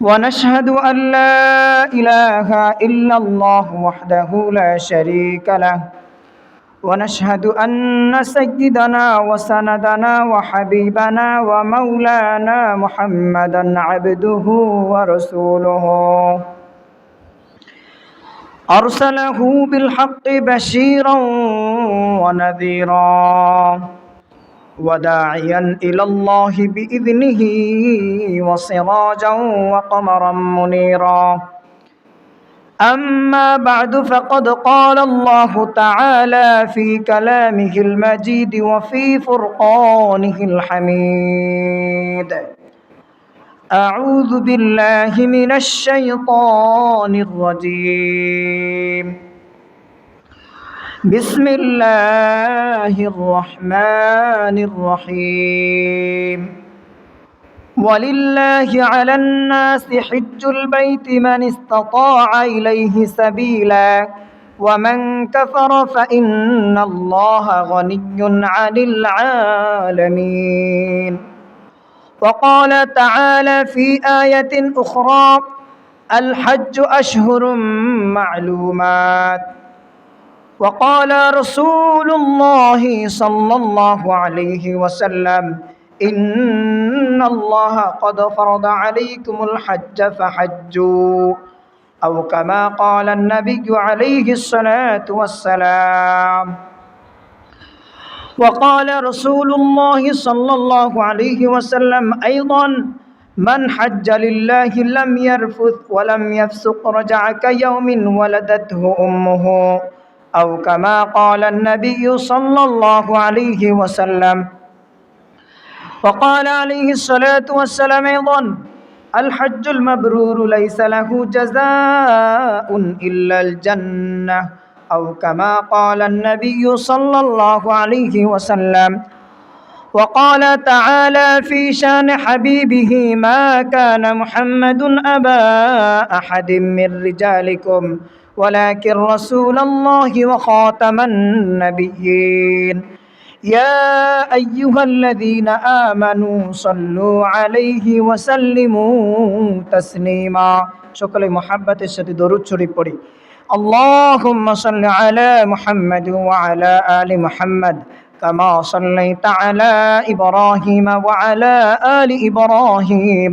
ونشهد أن لا إله إلا الله وحده لا شريك له. ونشهد أن سيدنا وسندنا وحبيبنا ومولانا محمدا عبده ورسوله. أرسله بالحق بشيرا ونذيرا. وداعيا إلى الله بإذنه وسراجا وقمرا منيرا أما بعد فقد قال الله تعالى في كلامه المجيد وفي فرقانه الحميد أعوذ بالله من الشيطان الرجيم بسم الله الرحمن الرحيم. ولله على الناس حج البيت من استطاع إليه سبيلا ومن كفر فإن الله غني عن العالمين. وقال تعالى في آية أخرى الحج أشهر معلومات. وقال رسول الله صلى الله عليه وسلم إن الله قد فرض عليكم الحج فحجوا. أو كما قال النبي عليه الصلاة والسلام. وقال رسول الله صلى الله عليه وسلم أيضا من حج لله لم يرفث ولم يفسق رجع كيوم ولدته أمه. أو كما قال النبي صلى الله عليه وسلم. وقال عليه الصلاة والسلام أيضا الحج المبرور ليس له جزاء إلا الجنة أو كما قال النبي صلى الله عليه وسلم. وقال تعالى في شان حبيبه ما كان محمد أبا أحد من رجالكم ولكن رسول الله وخاتم النبيين يا أيها الذين آمنوا صلوا عليه وسلموا تسليما شكرا محبة الشديد درود شريف اللهم صل على محمد وعلى آل محمد كما صليت على إبراهيم وعلى آل إبراهيم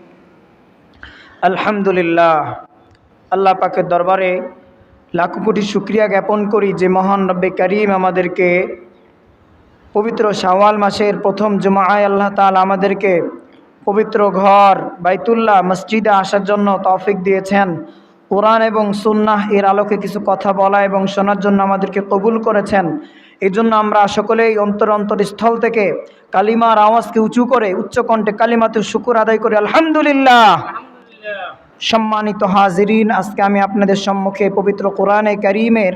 আলহামদুলিল্লাহ। আল্লাহ পাকের দরবারে লাখো কোটি শুক্রিয়া জ্ঞাপন করি যে মহান রব্বে করিম আমাদেরকে পবিত্র শাওয়াল মাসের প্রথম জুমায় আল্লাহ তাল আমাদেরকে পবিত্র ঘর, বাইতুল্লাহ, মসজিদে আসার জন্য তৌফিক দিয়েছেন। কোরআন এবং সুন্নাহ এর আলোকে কিছু কথা বলা এবং শোনার জন্য আমাদেরকে কবুল করেছেন। এই জন্য আমরা সকলেই অন্তর অন্তরস্থল থেকে কালিমার আওয়াজকে উঁচু করে উচ্চকণ্ঠে কালিমাতে শুকুর আদায় করে। আলহামদুলিল্লাহ। সম্মানিত হাজিরিন, আজকে আমি আপনাদের সম্মুখে পবিত্র কোরআনে করিমের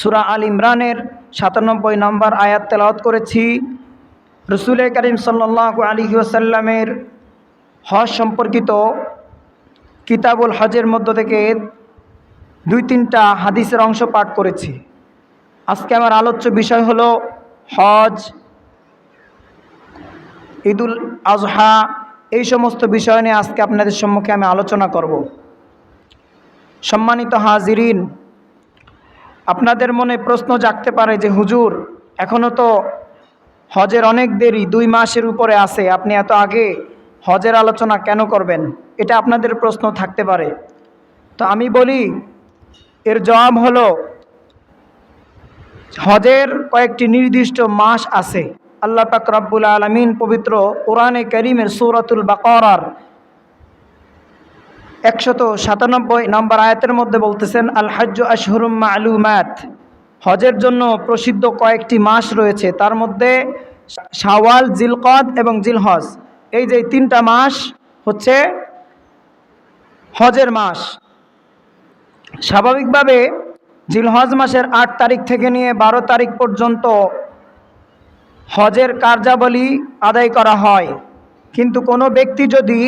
সুরা আল ইমরানের সাতানব্বই নম্বর আয়াত তেলাওয়াত করেছি। রসুল করিম সাল্লাহ আলী ওসাল্লামের হজ সম্পর্কিত কিতাবুল হজের মধ্য থেকে দুই তিনটা হাদিসের অংশ পাঠ করেছি। আজকে আমার আলোচ্য বিষয় হলো হজ, ঈদুল আজহা এই সমস্ত বিষয় নিয়ে আজকে আপনাদের সম্মুখে আমি আলোচনা করব। সম্মানিত হাজিরিন, আপনাদের মনে প্রশ্ন জাগতে পারে যে, হুজুর এখনও তো হজের অনেক দেরি, দুই মাসের উপরে আছে, আপনি এত আগে হজের আলোচনা কেন করবেন? এটা আপনাদের প্রশ্ন থাকতে পারে। তো আমি বলি, এর জবাব হলো, হজের কয়েকটি নির্দিষ্ট মাস আছে। আল্লাহ পাক রব্বুল আলমিন পবিত্র কোরআনে করিমের সৌরাতুল বাকরার একশত সাতানব্বই নম্বর আয়াতের মধ্যে বলতেছেন, আল হজ্জ আশহরুম মালুমাত। হজের জন্য প্রসিদ্ধ কয়েকটি মাস রয়েছে, তার মধ্যে শাওয়াল, জিলকদ এবং জিলহজ। এই যে তিনটা মাস হচ্ছে হজের মাস। স্বাভাবিকভাবে জিলহজ মাসের আট তারিখ থেকে নিয়ে বারো তারিখ পর্যন্ত হজের কার্যাবলী আদায় করা হয়। কিন্তু কোনো ব্যক্তি যদি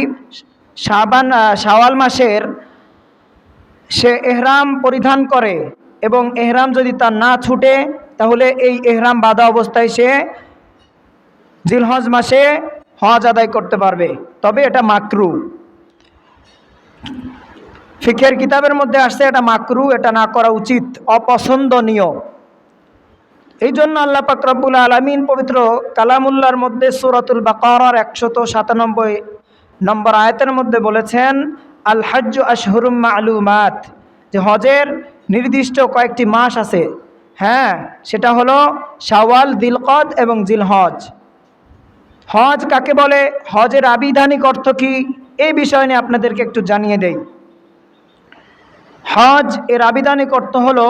শাবান শাওয়াল মাসের সে এহরাম পরিধান করে এবং এহরাম যদি তার না ছুটে, তাহলে এই এহরাম বাধা অবস্থায় সে জিলহজ মাসে হজ আদায় করতে পারবে। তবে এটা মাকরু। ফিকের কিতাবের মধ্যে আসছে এটা মাকরু, এটা না করা উচিত। অপছন্দনীয়। এই জন্য আল্লাহ পাকরবুল আলমিন পবিত্র কালামুল্লার মধ্যে সুরাতুল বাকার একশত সাতানব্বই নম্বর আয়তের মধ্যে বলেছেন, আল হজ্জ আশহরুম আলুমাত যে হজের নির্দিষ্ট কয়েকটি মাস আছে। হ্যাঁ সেটা হলো শাওয়াল, দিলকদ এবং জিলহজ। হজ কাকে বলে? হজের আবিধানিক অর্থ কী? এই বিষয় নিয়ে আপনাদেরকে একটু জানিয়ে দেই। হজ এর আবিধানিক অর্থ হলো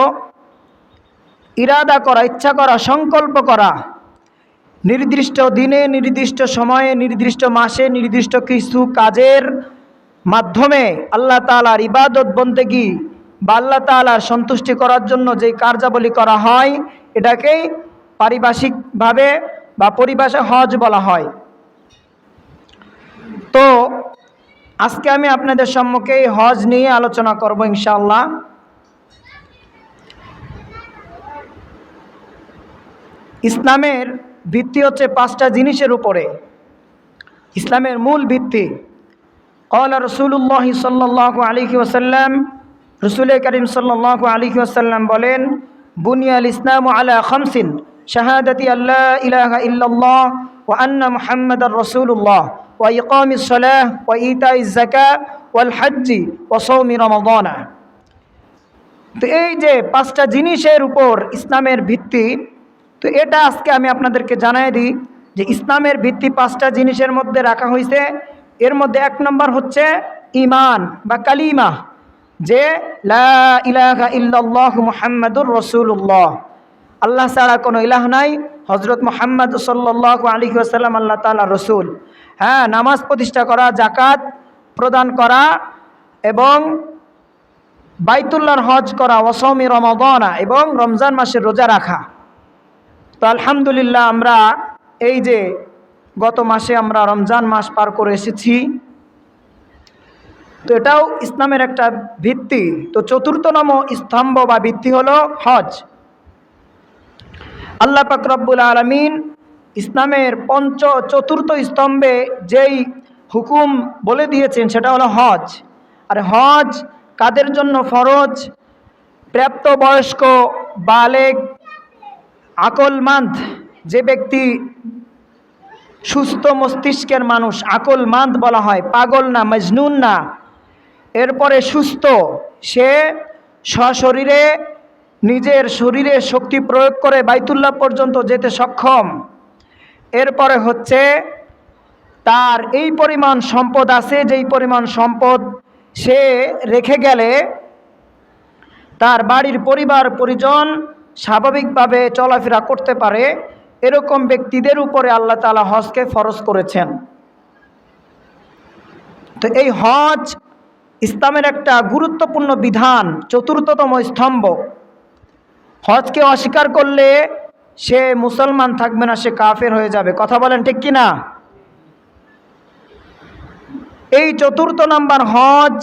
ইরাদা করা, ইচ্ছা করা, সংকল্প করা। নির্দিষ্ট দিনে, নির্দিষ্ট সময়ে, নির্দিষ্ট মাসে, নির্দিষ্ট কিছু কাজের মাধ্যমে আল্লাহ তালার ইবাদত বন্দেগি বা আল্লাহ তালার সন্তুষ্টি করার জন্য যে কার্যাবলী করা হয়, এটাকেই পারিভাষিকভাবে বা পরিভাষা হজ বলা হয়। তো, আজকে আমি আপনাদের সম্মুখে হজ নিয়ে আলোচনা করব ইনশাল্লাহ ইসলামের ভিত্তি হচ্ছে পাঁচটা জিনিসের উপরে। ইসলামের মূল ভিত্তি। কলা রসুল্লাহ সাল্লাহ আলিহি ওসাল্লাম রসুল করিম সাল্লাহ আলিহি ওসাল্লাম বলেন, বুনিয়াল ইসলাম আলা খামসিন, শাহাদাতি আল্লাহ ইলাহা ইল্লাল্লাহ ও আন্না মুহাম্মদ রসুল্লাহ ও ইকাম ইসলাহ ও ইতা ইজাকা ওয়াল হজ্জি ও সৌমি রমদানা। তো এই যে পাঁচটা জিনিসের উপর ইসলামের ভিত্তি তো এটা আজকে আমি আপনাদেরকে জানাই দিই যে ইসলামের ভিত্তি পাঁচটা জিনিসের মধ্যে রাখা হয়েছে এর মধ্যে এক নম্বর হচ্ছে ইমান বা কালিমা, যে ইলাহা ইল্লাল্লাহু মুহাম্মাদুর রসুল্লাহ আল্লাহ ছাড়া কোনো ইলাহ নাই হজরত মোহাম্মদ সাল্লাহ আলী আসাল্লাম আল্লাহ তালা রসুল। হ্যাঁ নামাজ প্রতিষ্ঠা করা জাকাত প্রদান করা এবং বাইতুল্লাহর হজ করা ওসমি রমাদনা এবং রমজান মাসের রোজা রাখা। তো আলহামদুলিল্লাহ আমরা এই যে গত মাসে আমরা রমজান মাস পার করে এসেছি। তো এটাও ইসলামের একটা ভিত্তি। তো চতুর্থতম স্তম্ভ বা ভিত্তি হলো হজ। আল্লাহ পাক রব্বুল আলমিন ইসলামের পঞ্চ, চতুর্থ স্তম্ভে যেই হুকুম বলে দিয়েছেন সেটা হলো হজ। আর হজ কাদের জন্য ফরজ? প্রাপ্তবয়স্ক, বালেক আকলমান্দ যে ব্যক্তি সুস্থ মস্তিষ্কের মানুষ আকলমান্দ বলা হয়, পাগল না, মজনুন না, এরপরে সুস্থ, সে সশরীরে নিজের শরীরে শক্তি প্রয়োগ করে বাইতুল্লাহ পর্যন্ত যেতে সক্ষম। এরপরে হচ্ছে তার এই পরিমাণ সম্পদ আছে, যেই পরিমাণ সম্পদ সে রেখে গেলে তার বাড়ির পরিবার, পরিজন স্বাভাবিকভাবে চলাফেরা করতে পারে, এরকম ব্যক্তিদের উপরে আল্লাহ তালা হজকে ফরজ করেছেন। তো এই হজ ইসলামের একটা গুরুত্বপূর্ণ বিধান, চতুর্থতম স্তম্ভ। হজকে অস্বীকার করলে সে মুসলমান থাকবে না, সে কাফের হয়ে যাবে। কথা বলেন ঠিক কিনা এই চতুর্থ নাম্বার হজ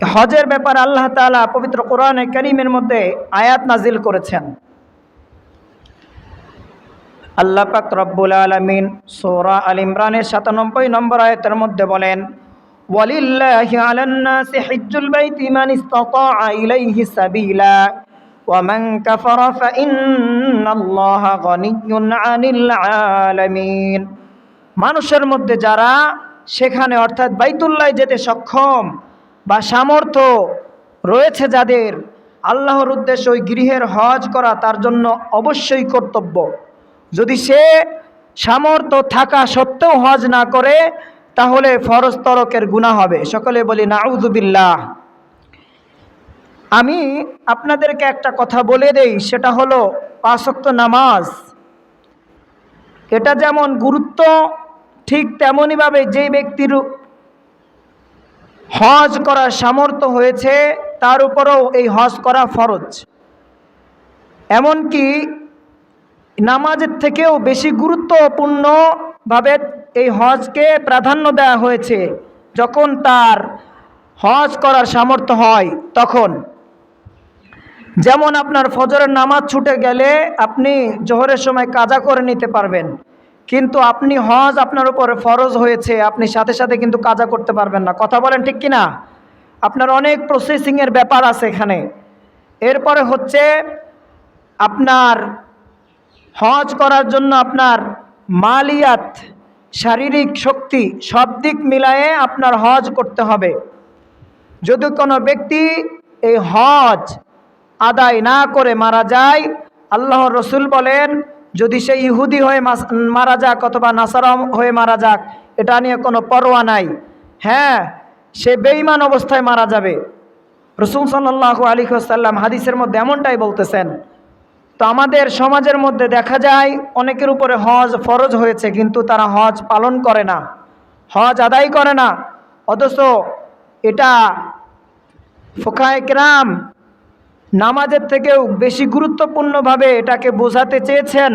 হজের ব্যাপারে আল্লাহ তালা পবিত্র কোরআনে করিমের মধ্যে আয়াত নাজিল করেছেন। আল্লাহ পাক রব্বুল আলমিন সৌরা আল ইমরানের সাতানব্বই নম্বর আয়াতের মধ্যে বলেন মানুষের মধ্যে যারা সেখানে অর্থাৎ বাইতুল্লাহ যেতে সক্ষম বা সামর্থ্য রয়েছে যাদের, আল্লাহর উদ্দেশ্য ওই গৃহের হজ করা তার জন্য অবশ্যই কর্তব্য। যদি সে সামর্থ্য থাকা সত্ত্বেও হজ না করে, তাহলে ফরজ গুণা হবে। সকলে বলি নাউজুবিল্লাহ আমি আপনাদেরকে একটা কথা বলে দেই, সেটা হলো পাঁচক্ত নামাজ। এটা যেমন গুরুত্ব, ঠিক তেমনইভাবে যে ব্যক্তির হজ করার সামর্থ্য হয়েছে, তার উপরেও এই হজ করা ফরজ। এমনকি নামাজের থেকেও বেশি গুরুত্বপূর্ণভাবে এই হজকে প্রাধান্য দেওয়া হয়েছে। যখন তার হজ করার সামর্থ্য হয়, তখন। যেমন আপনার ফজরের নামাজ ছুটে গেলে আপনি জোহরের সময় কাজা করে নিতে পারবেন। কিন্তু আপনি হজ আপনার উপর ফরজ হয়েছে, আপনি সাথে সাথে কিন্তু কাজা করতে পারবেন না। কথা বলেন ঠিক কি না আপনার অনেক প্রসেসিংয়ের ব্যাপার আছে এখানে। এরপরে হচ্ছে আপনার হজ করার জন্য আপনার মালিয়াত, শারীরিক শক্তি সব দিক মিলায়ে আপনার হজ করতে হবে। যদি কোনো ব্যক্তি এই হজ আদায় না করে মারা যায় আল্লাহ রসুল বলেন যদি সে ইহুদি হয়ে মারা যাক অথবা নাসারাম হয়ে মারা যাক, এটা নিয়ে কোনো পরোয়া নাই। হ্যাঁ সে বেঈমান অবস্থায় মারা যাবে। রসুল সাল্লাহ আলী সাল্লাম হাদিসের মধ্যে এমনটাই বলতেছেন, তো আমাদের সমাজের মধ্যে দেখা যায় অনেকের উপরে হজ ফরজ হয়েছে, কিন্তু তারা হজ পালন করে না। হজ আদায় করে না। অথচ এটা ফোকায় কেরাম নামাজের থেকেও বেশি গুরুত্বপূর্ণভাবে এটাকে বোঝাতে চেয়েছেন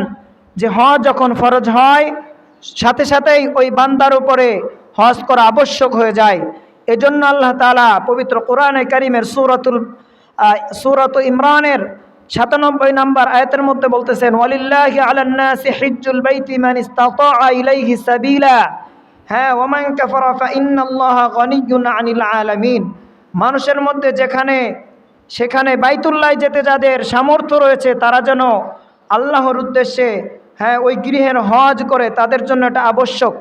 যে হজ যখন ফরজ হয়, সাথে সাথেই ওই বান্দার উপরে হজ করা আবশ্যক হয়ে যায়। এজন্য আল্লাহ তালা পবিত্র কোরআনে করিমের সুরতুল সুরত ইমরানের সাতানব্বই নম্বর আয়াতের মধ্যে বলতেছেন, ওয়ালিল্লাহি হিজ্জুল বাইতি ইলাইহি সাবিলা। হ্যাঁ ওমান আলামিন। মানুষের মধ্যে যেখানে সেখানে বাইতুল্লাহ যেতে যাদের সামর্থ্য রয়েছে, তারা যেন আল্লাহর উদ্দেশ্যে হ্যাঁ ওই গৃহের হজ করে, তাদের জন্য এটা আবশ্যক।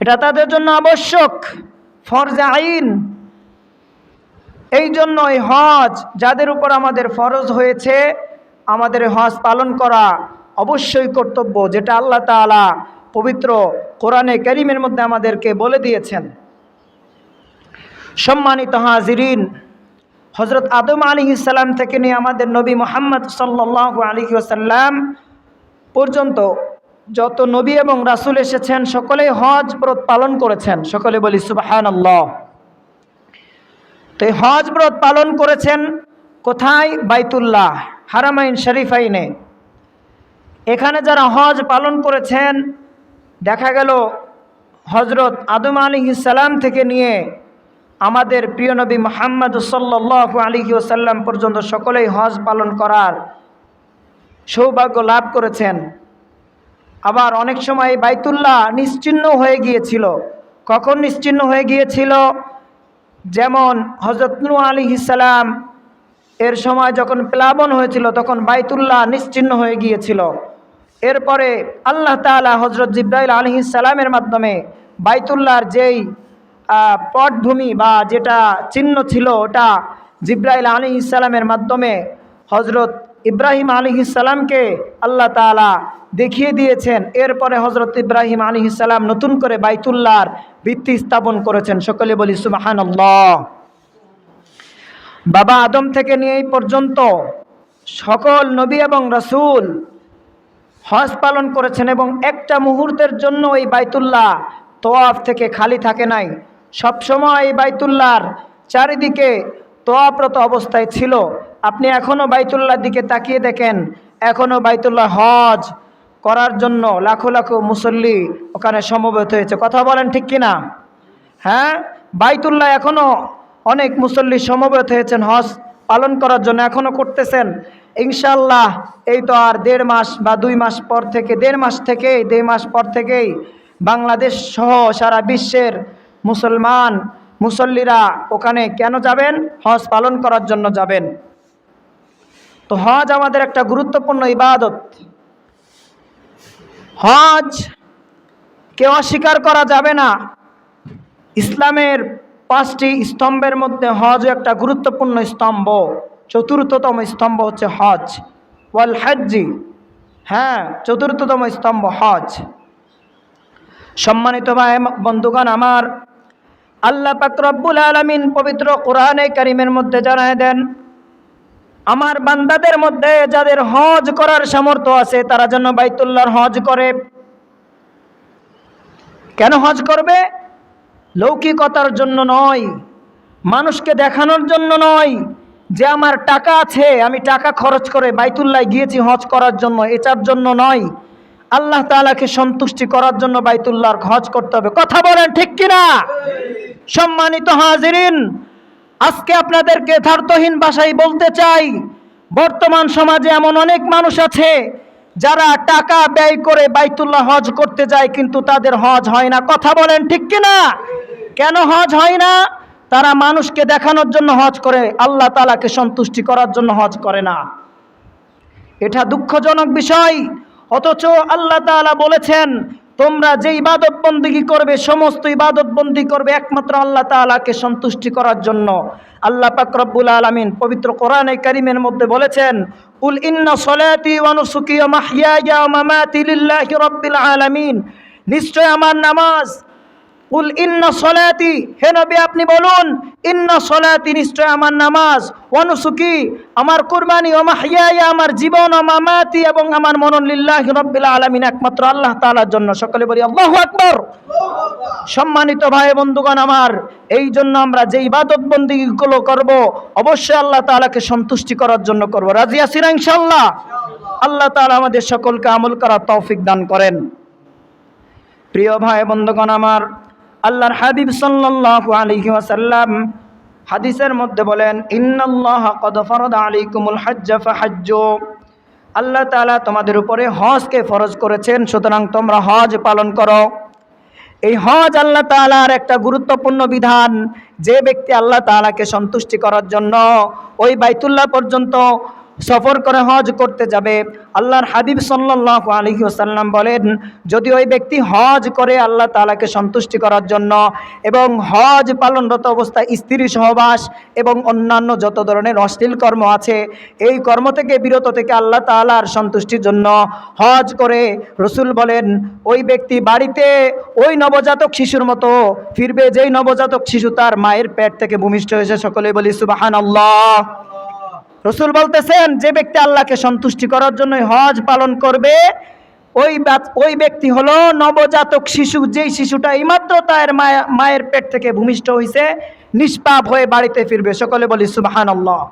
এটা তাদের জন্য আবশ্যক। ফরজে আইন। এই জন্য এই হজ যাদের উপর আমাদের ফরজ হয়েছে, আমাদের হজ পালন করা অবশ্যই কর্তব্য, যেটা আল্লাহ তাআলা পবিত্র কোরআনে করিমের মধ্যে আমাদেরকে বলে দিয়েছেন। সম্মানিত হাজিরিন হজরত আদম আলী ইসাল্লাম থেকে নিয়ে আমাদের নবী মোহাম্মদ সাল্লাহ আলী আসাল্লাম পর্যন্ত যত নবী এবং রাসুল এসেছেন, সকলেই হজ ব্রত পালন করেছেন। সকলে বলি সুবাহান আল্লাহ তো এই হজ ব্রত পালন করেছেন কোথায়? বাইতুল্লাহ, হারামাইন শরীফাইনে। এখানে যারা হজ পালন করেছেন, দেখা গেল হজরত আদম আলী ইসাল্লাম থেকে নিয়ে আমাদের প্রিয় নবী মোহাম্মদ সাল্লাহ আলী ওসাল্লাম পর্যন্ত সকলেই হজ পালন করার সৌভাগ্য লাভ করেছেন। আবার অনেক সময় বাইতুল্লাহ নিশ্চিহ্ন হয়ে গিয়েছিল। কখন নিশ্চিহ্ন হয়ে গিয়েছিল? যেমন হজরতনু আলী ইসালাম এর সময় যখন প্লাবন হয়েছিল, তখন বাইতুল্লাহ নিশ্চিহ্ন হয়ে গিয়েছিল। এরপরে আল্লাহ তালা হজরত জিব্রাইল আলী ইসালামের মাধ্যমে বাইতুল্লাহর যেই পটভূমি বা যেটা চিহ্ন ছিল ওটা জিব্রাইল আলী ইসালামের মাধ্যমে হজরত ইব্রাহিম আলী ইসালামকে আল্লাহ তালা দেখিয়ে দিয়েছেন। এরপরে হজরত ইব্রাহিম আলী ইসালাম নতুন করে বাইতুল্লাহর ভিত্তি স্থাপন করেছেন। সকলে বলি সুবাহান বাবা আদম থেকে নিয়ে এই পর্যন্ত সকল নবী এবং রসুল হজ পালন করেছেন এবং একটা মুহূর্তের জন্য এই বাইতুল্লাহ তোয়াফ থেকে খালি থাকে নাই। সবসময় এই বাইতুল্লাহর চারিদিকে তোয়াফরত অবস্থায় ছিল। আপনি এখনও বাইতুল্লাহর দিকে তাকিয়ে দেখেন এখনও বাইতুল্লাহ হজ করার জন্য লাখো লাখো মুসল্লি ওখানে সমবেত হয়েছে। কথা বলেন ঠিক কিনা? হ্যাঁ? বাইতুল্লাহ এখনও অনেক মুসল্লি সমবেত হয়েছেন, হজ পালন করার জন্য এখনও করতেছেন। ইনশাল্লাহ এই তো আর দেড় মাস বা দুই মাস পর থেকে, দেড় মাস থেকেই, দেড় মাস পর থেকেই বাংলাদেশ সহ সারা বিশ্বের মুসলমান, মুসল্লিরা ওখানে কেন যাবেন? হজ পালন করার জন্য যাবেন। তো হজ আমাদের একটা গুরুত্বপূর্ণ ইবাদত। হজ কেউ অস্বীকার করা যাবে না। ইসলামের পাঁচটি স্তম্ভের মধ্যে হজ একটা গুরুত্বপূর্ণ স্তম্ভ। চতুর্থতম স্তম্ভ হচ্ছে হজ। ওয়াল হজ্জি হ্যাঁ চতুর্থতম স্তম্ভ হজ। সম্মানিত ভাই, বন্ধুগণ, আমার আল্লাহ রব্বুল আলমিন পবিত্র কোরআনে কারিমের মধ্যে জানায় দেন, আমার বান্দাদের মধ্যে যাদের হজ করার সামর্থ্য আছে, তারা যেন বাইতুল্লাহর হজ করে। কেন হজ করবে? লৌকিকতার জন্য নয়, মানুষকে দেখানোর জন্য নয়, যে আমার টাকা আছে, আমি টাকা খরচ করে বাইতুল্লায় গিয়েছি হজ করার জন্য, এটার জন্য নয়। আল্লাহ তাআলাকে সন্তুষ্টি করার জন্য বাইতুল্লাহর হজ করতে হবে। কথা বলেন ঠিক কিনা? সম্মানিত হাজিরিন, আজকে আপনাদেরকে যথার্থহীন ভাষায় বলতে চাই, বর্তমান সমাজে এমন অনেক মানুষ আছে যারা টাকা ব্যয় করে বাইতুল্লাহ হজ করতে যায় কিন্তু তাদের হজ হয় না। কথা বলেন ঠিক কিনা? কেন হজ হয় না? তারা মানুষকে দেখানোর জন্য হজ করে, আল্লাহ তালাকে সন্তুষ্টি করার জন্য হজ করে না। এটা দুঃখজনক বিষয়, অথচ আল্লাহ তালা বলেছেন তোমরা যে ইবাদত বন্দিগি করবে, সমস্ত ইবাদত বন্দি করবে একমাত্র আল্লাহ তালাকে সন্তুষ্টি করার জন্য। আল্লাহ পাকরবুল আলমিন পবিত্র কোরআনে কারিমের মধ্যে বলেছেন উল ইন্ন সলাতি মাহিয়া আলামিন। নিশ্চয় আমার নামাজ উল ইন্না সলাতি। হে নবী, আপনি বলুন, ইন্না সলাতি নিশ্চয় আমার নামাজ, অনুসুকি, আমার কুরবানি, ও মাহিয়ায়া, আমার জীবন, ও মামাতি, এবং আমার মনন লিল্লাহি রাব্বিল আলামিন, একমাত্র আল্লাহ তাআলার জন্য। সকলে বলি, আল্লাহু আকবার। সম্মানিত ভাই বন্ধুগণ আমার, এই জন্য আমরা যে ইবাদত বন্দিগুলো করব, অবশ্যই আল্লাহ তাআলাকে সন্তুষ্টি করার জন্য করব। রাজি আছি না ইনশাআল্লাহ? আল্লাহ তালা আমাদের সকলকে আমল করার তৌফিক দান করেন। প্রিয় ভাই বন্ধুগণ আমার আল্লাহর হাবিব সাল্লাল্লাহু আলাইহি ওয়াসাল্লাম হাদিসের মধ্যে বলেন, ইন্নাল্লাহ কদ ফরদা আলাইকুমুল হজ্জ ফাহাজ্জু। আল্লাহ তাআলা তোমাদের উপরে হজকে ফরজ করেছেন, সুতরাং তোমরা হজ পালন করো। এই হজ আল্লাহ তাআলার একটা গুরুত্বপূর্ণ বিধান, যে ব্যক্তি আল্লাহ তাআলাকে সন্তুষ্টি করার জন্য ওই বাইতুল্লাহ পর্যন্ত সফর করে হজ করতে যাবে। আল্লাহর হাবিব সাল্লাল্লাহু আলাইহি ওয়াসাল্লাম বলেন, যদি ওই ব্যক্তি হজ করে, আল্লাহ তালাকে সন্তুষ্টি করার জন্য এবং হজ পালনরত অবস্থায় স্ত্রী সহবাস এবং অন্যান্য যত ধরনের অশ্লীল কর্ম আছে, এই কর্ম থেকে, বিরত থেকে আল্লাহ তাআলার সন্তুষ্টির জন্য হজ করে। রসুল বলেন, ওই ব্যক্তি বাড়িতে ওই নবজাতক শিশুর মতো ফিরবে, যেই নবজাতক শিশু তার মায়ের পেট থেকে ভূমিষ্ঠ হয়েছে। সকলে বলি সুবাহান আল্লাহ রসুল বলতেছেন, যে ব্যক্তি আল্লাহকে সন্তুষ্টি করার জন্য হজ পালন করবে, ওই ওই ব্যক্তি হলো নবজাতক শিশু। যেই শিশুটা এইমাত্র তার মায়া- মায়ের পেট থেকে ভূমিষ্ঠ হয়েছে নিষ্পাপ হয়ে বাড়িতে ফিরবে। সকলে বলি সুবাহান আল্লাহ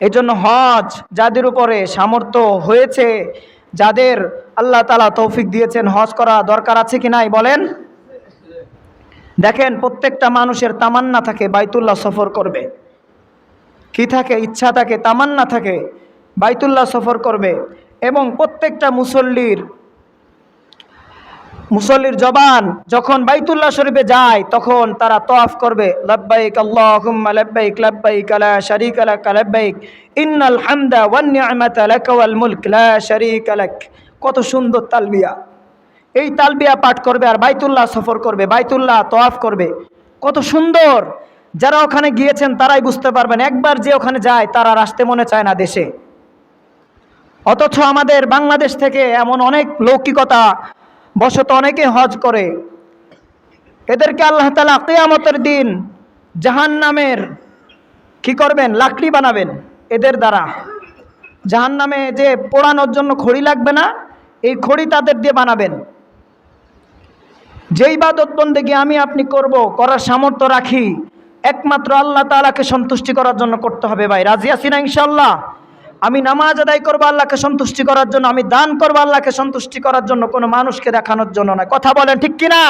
এই জন্য হজ যাদের উপরে সামর্থ্য হয়েছে, যাদের আল্লাহ তালা তৌফিক দিয়েছেন, হজ করা দরকার আছে কি নাই বলেন? দেখেন, প্রত্যেকটা মানুষের তামান্না থাকে, বাইতুল্লাহ সফর করবে। কি থাকে? ইচ্ছা থাকে, তামান্না থাকে, বাইতুল্লাহ সফর করবে এবং প্রত্যেকটা মুসল্লির মুসল্লির জবান যখন বাইতুল্লাহ শরীফে যায়, তখন তারা তওয়াফ করবে। লাব্বাইক আল্লাহুম্মা, লাব্বাইক লাব্বাইক, লা ইন্নাল হামদা কত সুন্দর তালবিয়া। এই তালবিয়া পাঠ করবে আর বাইতুল্লাহ সফর করবে, বাইতুল্লাহ তওয়াফ করবে। কত সুন্দর। যারা ওখানে গিয়েছেন তারাই বুঝতে পারবেন, একবার যে ওখানে যায় তারা আসতে মনে চায় না দেশে। অথচ আমাদের বাংলাদেশ থেকে এমন অনেক লৌকিকতা, বশত অনেকে হজ করে। এদেরকে আল্লাহ তালা কেয়ামতের দিন জাহান নামের কী করবেন? লাকড়ি বানাবেন এদের দ্বারা। জাহান নামে যে পোড়ানোর জন্য খড়ি লাগবে না, এই খড়ি তাদের দিয়ে বানাবেন। যেই বাদত বন্দেগী আমি আপনি করব, করার সামর্থ্য রাখি। একমাত্র আল্লাহ তালাকে সন্তুষ্টি করার জন্য করতে হবে ভাই। রাজি আছি না ইনশাল্লাহ আমি নামাজ আদায় করব আল্লাহকে সন্তুষ্টি করার জন্য, আমি দান করব আল্লাহকে সন্তুষ্টি করার জন্য কোনো মানুষকে দেখানোর জন্য নয়। কথা বলেন ঠিক কিনা?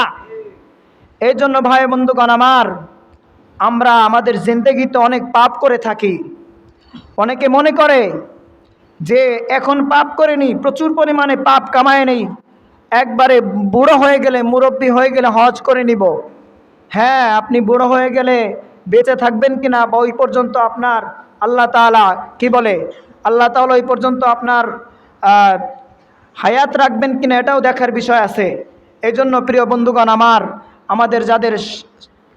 এই জন্য ভাই বন্ধুগণ আমার, আমরা আমাদের জিন্দগিতে অনেক পাপ করে থাকি। অনেকে মনে করে যে এখন পাপ করেনি, প্রচুর পরিমাণে পাপ কামায় নেই। একবারে বুড়ো হয়ে গেলে, মুরব্বী হয়ে গেলে হজ করে নিব। হ্যাঁ আপনি বুড়ো হয়ে গেলে বেঁচে থাকবেন কিনা বা ওই পর্যন্ত আপনার আল্লাহ তাআলা কি বলে? আল্লাহ তাআলা ওই পর্যন্ত আপনার হায়াত রাখবেন কিনা এটাও দেখার বিষয় আছে। এই জন্য প্রিয় বন্ধুগণ, আমার, আমাদের যাদের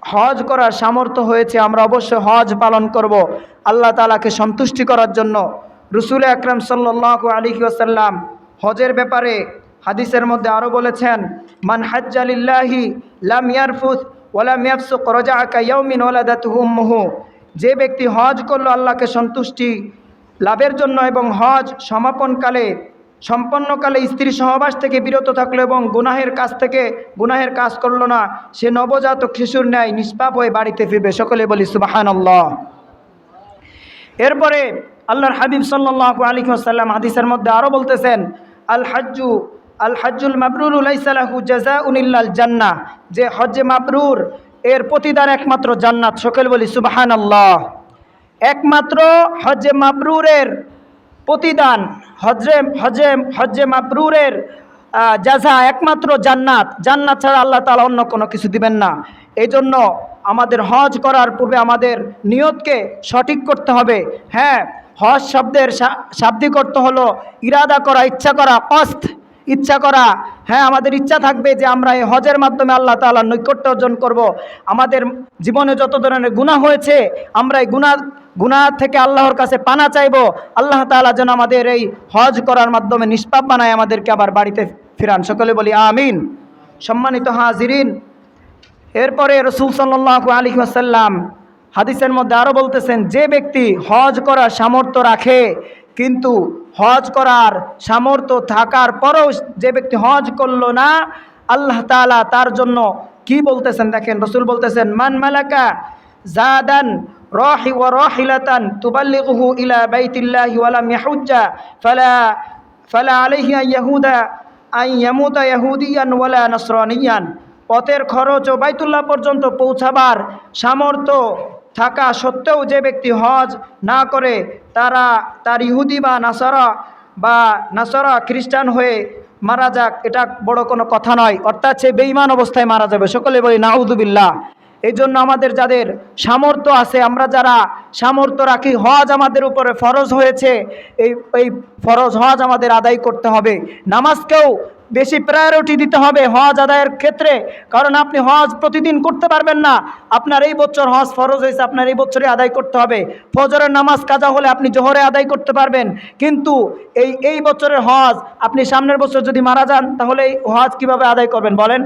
হজ করার সামর্থ্য হয়েছে, আমরা অবশ্যই হজ পালন করব। আল্লাহ তালাকে সন্তুষ্টি করার জন্য রসুল আকরম সাল্লাহ আলী ওসাল্লাম হজের ব্যাপারে হাদিসের মধ্যে আরও বলেছেন, মান হাজ্জালিল্লাহি লাম ইয়ারফুত ওয়ালাম ইয়াফসুক রাজাআকা ইয়াউমিন ওয়ালাদাতুহু উম্মুহু। যে ব্যক্তি হজ করল আল্লাহকে সন্তুষ্টি লাভের জন্য এবং হজ সমাপনকালে, সম্পন্নকালে স্ত্রী সহবাস থেকে বিরত থাকল এবং গুনাহের কাছ থেকে গুনাহের কাজ করল না, সে নবজাতক শিশুর ন্যায় নিষ্পাপ হয়ে বাড়িতে ফিরবে। সকলে বলি সুবাহান আল্লাহ এরপরে আল্লাহর হাবিব সাল্লাহ আলী আসাল্লাম হাদিসের মধ্যে আরও বলতেছেন আল হাজ্জু আল হাজ্জুল মাবরুর উলাইসালাহু জাজা উনিল্লাল জান্না যে হজ্জে মাবরুর, এর প্রতিদান একমাত্র জান্নাত। সকল বলি সুবাহান আল্লাহ একমাত্র হজ্জে মাবরুরের প্রতিদান হজরে হজে হজ্জে মাবরুরের জাজা একমাত্র জান্নাত। জান্নাত ছাড়া আল্লাহ তালা অন্য কোনো কিছু দিবেন না। এই জন্য আমাদের হজ করার পূর্বে আমাদের নিয়তকে সঠিক করতে হবে। হ্যাঁ হজ শব্দের শাব্দিক অর্থ হলো ইরাদা করা, ইচ্ছা করা কস্ত ইচ্ছা করা। হ্যাঁ আমাদের ইচ্ছা থাকবে যে আমরা এই হজের মাধ্যমে আল্লাহ তাআলার নৈকট্য অর্জন করব। আমাদের জীবনে যত ধরনের গুনাহ হয়েছে, আমরা এই গুনাহ গুনাহ থেকে আল্লাহর কাছে পানা চাইব। আল্লাহ তাআলা যেন আমাদের এই হজ করার মাধ্যমে নিষ্পাপ বানায় আমাদেরকে আবার বাড়িতে ফিরান। সকলে বলি, আমিন। সম্মানিত হাজিরিন, এরপরে রসুল সাল্লাহ আলী আসাল্লাম হাদিসের মধ্যে আরও বলতেছেন, যে ব্যক্তি হজ করার সামর্থ্য রাখে কিন্তু হজ করার সামর্থ্য থাকার পরেও যে ব্যক্তি হজ করল না, আল্লাহ তালা তার জন্য কি বলতেছেন দেখেন? রসুল বলতেছেন, মান মালাকা জাদান রহি ও রহিলাতান তুবাল্লিগুহু ইলা বাইতিল্লাহি ওয়ালাম ইয়াহুজ্জা, ফালা ফালা আলাইহি ইয়াহুদা, আন ইয়ামুতা ইয়াহুদিয়ান ওয়ালা নাসরানিয়ান। পথের খরচ ও বাইতুল্লাহ পর্যন্ত পৌঁছাবার সামর্থ্য থাকা সত্ত্বেও যে ব্যক্তি হজ না করে, তারা, তার ইহুদি বা নাসারা বা নাসারা খ্রিস্টান হয়ে মারা যাক, এটা বড় কোনো কথা নয়। অর্থাৎ সে বেইমান অবস্থায় মারা যাবে। সকলে বলি নাউদুবিল্লাহ এই জন্য আমাদের যাদের সামর্থ্য আছে, আমরা যারা সামর্থ্য রাখি, হজ আমাদের উপরে ফরজ হয়েছে, এই এই ফরজ হজ আমাদের আদায় করতে হবে। নামাজকেও বেশি প্রায়োরিটি দিতে হবে হজ আদায়ের ক্ষেত্রে। কারণ আপনি হজ প্রতিদিন করতে পারবেন না। আপনার এই বছর হজ ফরজ হয়েছে, আপনার এই বছরে আদায় করতে হবে। ফজরের নামাজ কাজা হলে আপনি জোহরে আদায় করতে পারবেন। কিন্তু এই এই বছরের হজ, আপনি সামনের বছর যদি মারা যান, তাহলে এই হজ কীভাবে আদায় করবেন বলেন?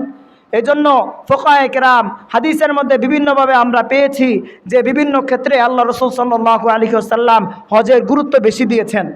এই জন্য ফোকায় কেরাম হাদিসের মধ্যে বিভিন্নভাবে আমরা পেয়েছি যে বিভিন্ন ক্ষেত্রে আল্লাহ রসুল সাল্লাহ আলী সাল্লাম হজের গুরুত্ব বেশি দিয়েছেন।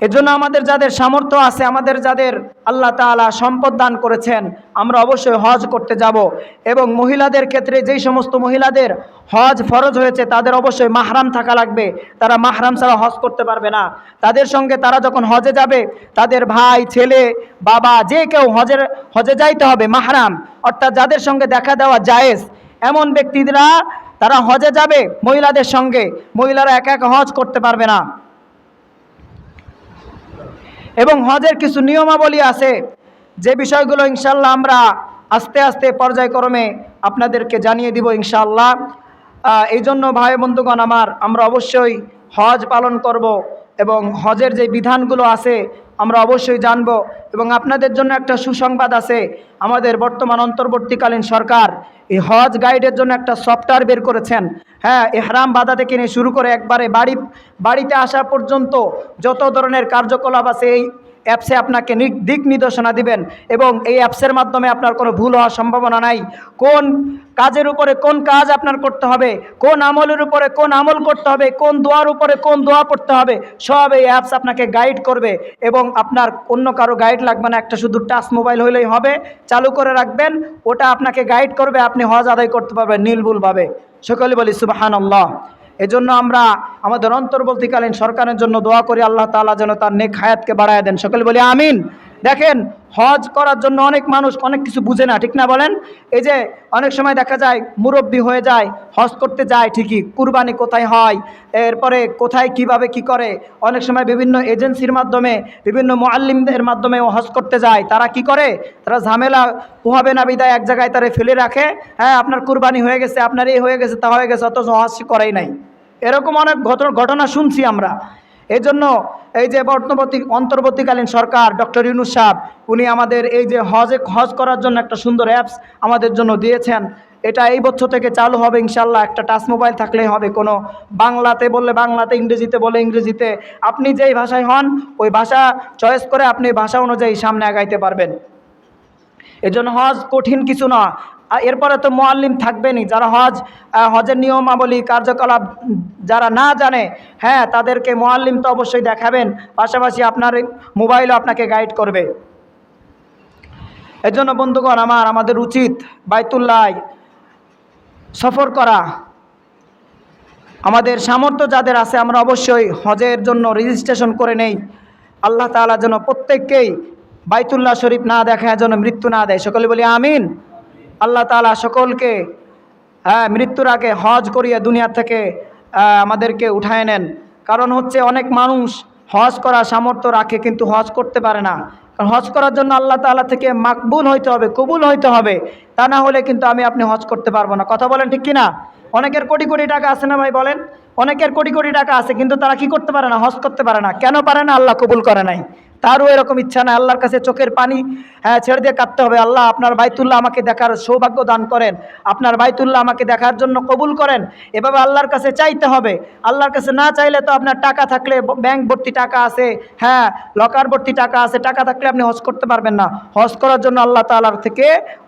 এজন্য আমাদের যাদের সামর্থ্য আছে, আমাদের যাদের আল্লাহ তাআলা সম্পদ দান করেছেন, আমরা অবশ্যই হজ করতে যাব। এবং মহিলাদের ক্ষেত্রে যেই সমস্ত মহিলাদের হজ ফরজ হয়েছে, তাদের অবশ্যই মাহরাম থাকা লাগবে। তারা মাহরাম ছাড়া হজ করতে পারবে না। তাদের সঙ্গে তারা যখন হজে যাবে, তাদের ভাই, ছেলে, বাবা, যে কেউ হজের, হজে যাইতে হবে, মাহরাম। অর্থাৎ যাদের সঙ্গে দেখা দেওয়া জায়েজ, এমন ব্যক্তিরা, তারা হজে যাবে মহিলাদের সঙ্গে। মহিলারা একা একা হজ করতে পারবে না। এবং হজের কিছু নিয়মাবলী আছে। যে বিষয়গুলো ইনশাল্লাহ আমরা আস্তে আস্তে পর্যায়ক্রমে আপনাদেরকে জানিয়ে দিব ইনশাল্লাহ এই জন্য ভাই বন্ধুগণ আমার, আমরা অবশ্যই হজ পালন করব এবং হজের যে বিধানগুলো আছে আমরা অবশ্যই জানব এবং আপনাদের জন্য একটা সুসংবাদ আছে। আমাদের বর্তমান অন্তর্বর্তীকালীন সরকার এই হজ গাইডের জন্য একটা সফটওয়্যার বের করেছেন। হ্যাঁ এ হারাম বাধা থেকে নিয়ে শুরু করে একবারে বাড়ি, বাড়িতে আসা পর্যন্ত যত ধরনের কার্যকলাপ আছে, এই অ্যাপসে আপনাকে দিক নির্দেশনা দিবেন এবং এই অ্যাপসের মাধ্যমে আপনার কোনো ভুল হওয়ার সম্ভাবনা নাই। কোন কাজের উপরে কোন কাজ আপনার করতে হবে, কোন আমলের উপরে কোন আমল করতে হবে, কোন দোয়ার উপরে কোন দোয়া পড়তে হবে, সব এই অ্যাপস আপনাকে গাইড করবে এবং আপনার অন্য কারও গাইড লাগবে না, একটা শুধু টাচ মোবাইল হলেই হবে, চালু করে রাখবেন, ওটা আপনাকে গাইড করবে, আপনি হজ আদায় করতে পারবেন নীলবুলভাবে সকলে বলি সুবাহান আল্লাহ এজন্য আমরা আমাদের অন্তর্বর্তীকালীন সরকারের জন্য দোয়া করি, আল্লাহ তালা যেন তার নেক হায়াতকে বাড়ায় দেন। সকলে বলি, আমিন। দেখেন, হজ করার জন্য অনেক মানুষ অনেক কিছু বুঝে না, ঠিক না বলেন? এই যে অনেক সময় দেখা যায়, মুরব্বী হয়ে যায়, হজ করতে যায়, ঠিকই, কুরবানি কোথায় হয়, এরপরে কোথায়, কীভাবে, কি করে? অনেক সময় বিভিন্ন এজেন্সির মাধ্যমে, বিভিন্ন মোয়াল্লিমদের মাধ্যমে হজ করতে যায়। তারা কি করে? তারা ঝামেলা পোহাবে না বিদায় এক জায়গায় তারা ফেলে রাখে হ্যাঁ আপনার কুরবানি হয়ে গেছে, আপনার এই হয়ে গেছে, তা হয়ে গেছে অত হজ করাই নাই। এরকম অনেক ঘট- ঘটনা শুনছি আমরা। এই জন্য এই যে বর্তবর্তী অন্তর্বর্তীকালীন সরকার, ডক্টর ইউনুস সাহেব, উনি আমাদের এই যে হজে হজ করার জন্য একটা সুন্দর অ্যাপস আমাদের জন্য দিয়েছেন। এটা এই বছর থেকে চালু হবে ইনশাল্লাহ একটা টাচ মোবাইল থাকলেই হবে। কোনো বাংলাতে বললে বাংলাতে, ইংরেজিতে বলে ইংরেজিতে। আপনি যেই ভাষায় হন, ওই ভাষা চয়েস করে আপনি ভাষা অনুযায়ী সামনে আগাইতে পারবেন। এজন্য হজ কঠিন কিছু না। এরপরে তো মোয়াল্লিম থাকবেনই, যারা হজ হজের নিয়মাবলী, কার্যকলাপ যারা না জানে হ্যাঁ তাদেরকে মোয়াল্লিম তো অবশ্যই দেখাবেন, পাশাপাশি আপনার মোবাইলও আপনাকে গাইড করবে। এজন্য বন্ধুগণ, আমার, আমাদের উচিত বাইতুল্লাহ সফর করা। আমাদের সামর্থ্য যাদের আছে, আমরা অবশ্যই হজের জন্য রেজিস্ট্রেশন করে নেই। আল্লাহ তাআলা যেন প্রত্যেককেই বাইতুল্লাহ শরীফ না দেখায়, যেন মৃত্যু না দেয়। সকলে বলি, আমিন। আল্লাহ তাআলা সকলকে হ্যাঁ মৃত্যুর আগে হজ করিয়ে দুনিয়া থেকে আমাদেরকে উঠায় নেন। কারণ হচ্ছে অনেক মানুষ হজ করার সামর্থ্য রাখে কিন্তু হজ করতে পারে না। কারণ হজ করার জন্য আল্লাহ তাআলা থেকে মাকবুল হইতে হবে, কবুল হইতে হবে। তা না হলে কিন্তু আমি আপনি হজ করতে পারব না। কথা বলেন ঠিক কিনা? অনেকের কোটি কোটি টাকা আছে না ভাই বলেন? অনেকের কোটি কোটি টাকা আছে কিন্তু তারা কি করতে পারে না? হজ করতে পারে না। কেন পারে না? আল্লাহ কবুল করে নাই। তারও এরকম ইচ্ছা না আল্লাহর কাছে চোখের পানি হ্যাঁ ছেড়ে দিয়ে কাঁদতে হবে। আল্লাহ আপনার বাইতুল্লাহ আমাকে দেখার সৌভাগ্য দান করেন। আপনার বাইতুল্লাহ আমাকে দেখার জন্য কবুল করেন। এভাবে আল্লাহর কাছে চাইতে হবে। আল্লাহর কাছে না চাইলে তো আপনার টাকা থাকলে ব্যাংক ভর্তি টাকা আছে হ্যাঁ লকার ভর্তি টাকা আছে, টাকা থাকলে আপনি হজ করতে পারবেন না। হজ করার জন্য আল্লাহ তাআলার থেকে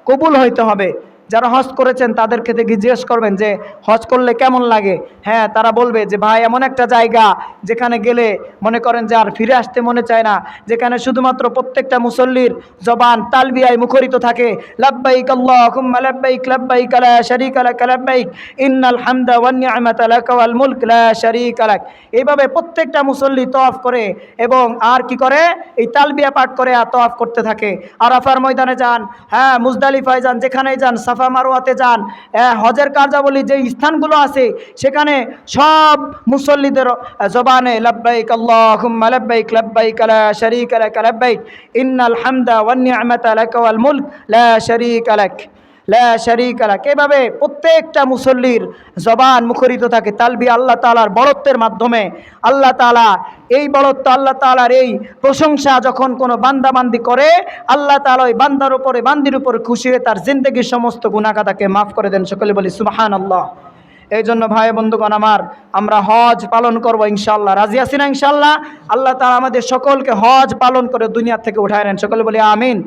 কবুল হইতে হবে। যারা হজ করেছেন তাদেরকে দেখে জিজ্ঞেস করবেন যে, হজ করলে কেমন লাগে? হ্যাঁ তারা বলবে যে, ভাই, এমন একটা জায়গা যেখানে গেলে মনে করেন যে আর ফিরে আসতে মনে চায় না, যেখানে শুধুমাত্র প্রত্যেকটা মুসল্লির জবান তালবিয়ায় মুখরিত থাকে। ইন্নাল এইভাবে প্রত্যেকটা মুসল্লি তওয়াফ করে এবং আর কি করে? এই তালবিয়া পাঠ করে আর তওয়াফ করতে থাকে। আরাফার ময়দানে যান হ্যাঁ মুজদালিফায় যান, যেখানেই যান মারোয়াতে যান। হজের কার্যাবলী যে স্থানগুলো আছে, সেখানে সব মুসল্লিদের জবানে লাব্বাইক আল্লাহুম্মা, লাব্বাইক লাব্বাইক, লা শারীকা লাক, লাব্বাইক। ইন্নাল হামদা ওয়ান নি'মাতা লাকা ওয়াল মুলক, লা শারীকা লাক। লা শারীকা লাক প্রত্যেকটা মুসল্লির জবান মুখরিত থাকে। তালবি আল্লাহ তাআলার বড়ত্বের মাধ্যমে। আল্লাহ তাআলা এই বড়ত্ব আল্লাহ তাআলার এই প্রশংসা যখন কোনো বান্দাবান্দি করে, আল্লাহ তাআলা ওই বান্দার উপরে, বান্দির উপরে খুশি হয়ে তার জিন্দগির সমস্ত গুণাগাতাকে মাফ করে দেন। সকলে বলি সুবহান আল্লাহ এই জন্য ভাই বন্ধুগণ আমার, আমরা হজ পালন করব ইনশাল্লাহ রাজি আছি না ইনশাল্লাহ আল্লাহ তাআলা আমাদের সকলকে হজ পালন করে দুনিয়া থেকে উঠায় নেন। সকলে বলি, আমিন।